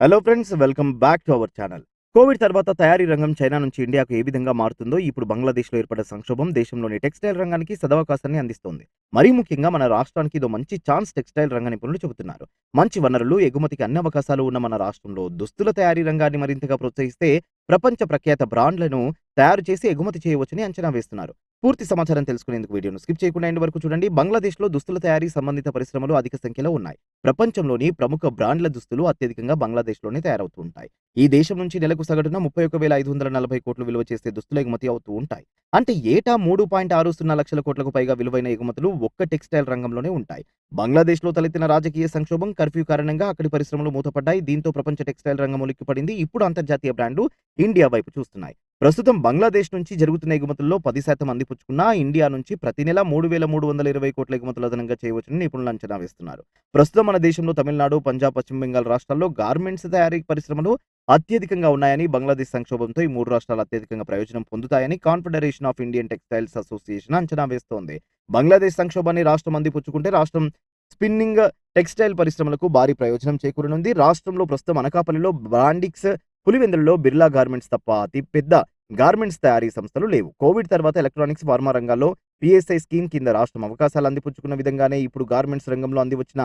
Hello friends welcome back to our channel COVID తర్వాత తయారీ రంగం చైనా నుంచి ఇండియాకు ఏ విధంగా మారుతుందో ఇప్పుడు బంగ్లాదేశ్లో ఏర్పడ్డ సంక్షోభం దేశంలోని టెక్స్టైల్ రంగానికి సదవకాశాన్ని అందిస్తోంది. మరీ ముఖ్యంగా మన రాష్ట్రానికి ఇదో మంచి ఛాన్స్ టెక్స్టైల్ రంగ నిపుణులు చెబుతున్నారు. మంచి వనరులు ఎగుమతికి అన్ని అవకాశాలు ఉన్న మన రాష్ట్రంలో దుస్తుల తయారీ రంగాన్ని మరింతగా ప్రోత్సహిస్తే ప్రపంచ ప్రఖ్యాత బ్రాండ్లను తయారు చేసి ఎగుమతి చేయవచ్చని అంచనా వేస్తున్నారు. పూర్తి సమాచారం తెలుసుకునేందుకు వీడియోను స్కిప్ చేయకుండా ఎండ్ వరకు చూడండి. బంగ్లాదేశ్లో దుస్తుల తయారీ సంబంధిత పరిశ్రమలు అధిక సంఖ్యలో ఉన్నాయి. ప్రపంచంలోని ప్రముఖ బ్రాండ్ల దుస్తులు అత్యధికంగా బంగ్లాదేశ్లోనే తయారవుతూ ఉంటాయి. ఈ దేశం నుంచి నెలకు సగటున ముప్పై ఒక వేల ఐదు వందల నలభై కోట్లు విలువ చేసే దుస్తులు ఎగుమతి అవుతూ ఉంటాయి. అంటే ఏటా మూడు పాయింట్ ఆరు సున్నా లక్షల కోట్లకు పైగా విలువైన ఎగుమతులు ఒక్క టెక్స్టైల్ రంగంలోనే ఉంటాయి. బంగ్లాదేశ్లో తలెత్తిన రాజకీయ సంక్షోభం కర్ఫ్యూ కారణంగా అక్కడి పరిశ్రమలు మూతపడ్డాయి. దీంతో ప్రపంచ టెక్స్టైల్ రంగం ఉలిక్కిపడింది. ఇప్పుడు అంతర్జాతీయ బ్రాండ్లు ఇండియా వైపు చూస్తున్నాయి. ప్రస్తుతం బంగ్లాదేశ్ నుంచి జరుగుతున్న ఎగుమతుల్లో పది శాతం అందిపుచ్చుకున్న ఇండియా నుంచి ప్రతి నెల మూడు వేల మూడు వందల ఇరవై కోట్ల ఎగుమతులు అదనంగా చేయవచ్చని నిపుణులు అంచనా వేస్తున్నారు. ప్రస్తుతం మన దేశంలో తమిళనాడు పంజాబ్ పశ్చిమ బెంగాల్ రాష్ట్రాల్లో గార్మెంట్స్ తయారీ పరిశ్రమలు అత్యధికంగా ఉన్నాయని బంగ్లాదేశ్ సంక్షోభంతో ఈ మూడు రాష్ట్రాలు అత్యధికంగా ప్రయోజనం పొందుతాయని confederation of Indian textiles association అంచనా వేస్తోంది. బంగ్లాదేశ్ సంక్షోభాన్ని రాష్ట్రం అందిపుచ్చుకుంటే రాష్ట్రం స్పిన్నింగ్ టెక్స్టైల్ పరిశ్రమలకు భారీ ప్రయోజనం చేకూరనుంది. రాష్ట్రంలో ప్రస్తుతం అనకాపల్లిలో బ్రాండిక్స్ పులివెందులలో బిర్లా గార్మెంట్స్ తప్ప అతి పెద్ద గార్మెంట్స్ తయారీ సంస్థలు లేవు. కోవిడ్ తర్వాత ఎలక్ట్రానిక్స్ ఫార్మా రంగాల్లో పిఎస్ఐ స్కీమ్ కింద రాష్ట్రం అవకాశాలు అందిపుచ్చుకున్న విధంగానే ఇప్పుడు గార్మెంట్స్ రంగంలో అందివచ్చిన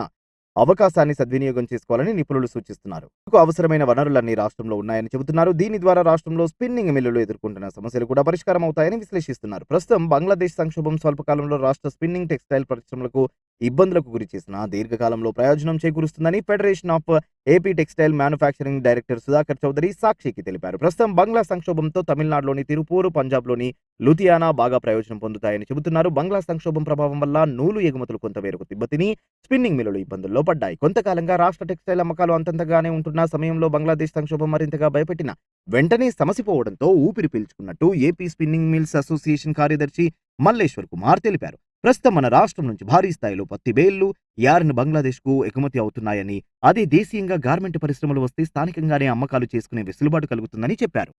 అవకాశాన్ని సద్వినియోగం చేసుకోవాలని నిపుణులు సూచిస్తున్నారు. ఇందుకు అవసరమైన వనరులన్నీ రాష్ట్రంలో ఉన్నాయని చెబుతున్నారు. దీని ద్వారా రాష్ట్రంలో స్పిన్నింగ్ మిల్లులు ఎదుర్కొంటున్న సమస్యలు కూడా పరిష్కారం అవుతాయని విశ్లేషిస్తున్నారు. ప్రస్తుతం బంగ్లాదేశ్ సంక్షోభం స్వల్పకాలంలో రాష్ట్ర స్పిన్నింగ్ టెక్స్టైల్ పరిశ్రమలకు ఇబ్బందులకు గురి చేసిన దీర్ఘకాలంలో ప్రయోజనం చేకూరుస్తుందని federation of AP textile manufacturing director Sudhakar Chowdary సాక్షికి తెలిపారు. ప్రస్తుతం బంగ్లా సంక్షోభంతో తమిళనాడులోని తిరుపూరు పంజాబ్లోని లుధియానా బాగా ప్రయోజనం పొందుతాయని చెబుతున్నారు. బంగ్లా సంక్షోభం ప్రభావం వల్ల నూలు ఎగుమతులు కొంతమేరకు తిబ్బతిని స్పిన్నింగ్ మిల్లులు ఇబ్బందుల్లో పడ్డాయి. కొంతకాలంగా రాష్ట్ర టెక్స్టైల్ అమ్మకాలు అంతంతగానే ఉంటున్న సమయంలో బంగ్లాదేశ్ సంక్షోభం మరింతగా భయపెట్టిన వెంటనే సమసిపోవడంతో ఊపిరి పీల్చుకున్నట్టు ఏపీ స్పిన్నింగ్ మిల్స్ అసోసియేషన్ కార్యదర్శి మల్లేశ్వర్ కుమార్ తెలిపారు. ప్రస్తుతం మన రాష్ట్రం నుంచి భారీ స్థాయిలో పత్తి బేళ్ళు యార్న్ బంగ్లాదేశ్కు ఎగుమతి అవుతున్నాయని అదే దేశీయంగా గార్మెంట్ పరిశ్రమలు వస్తే స్థానికంగానే అమ్మకాలు చేసుకునే వెసులుబాటు కలుగుతుందని చెప్పారు.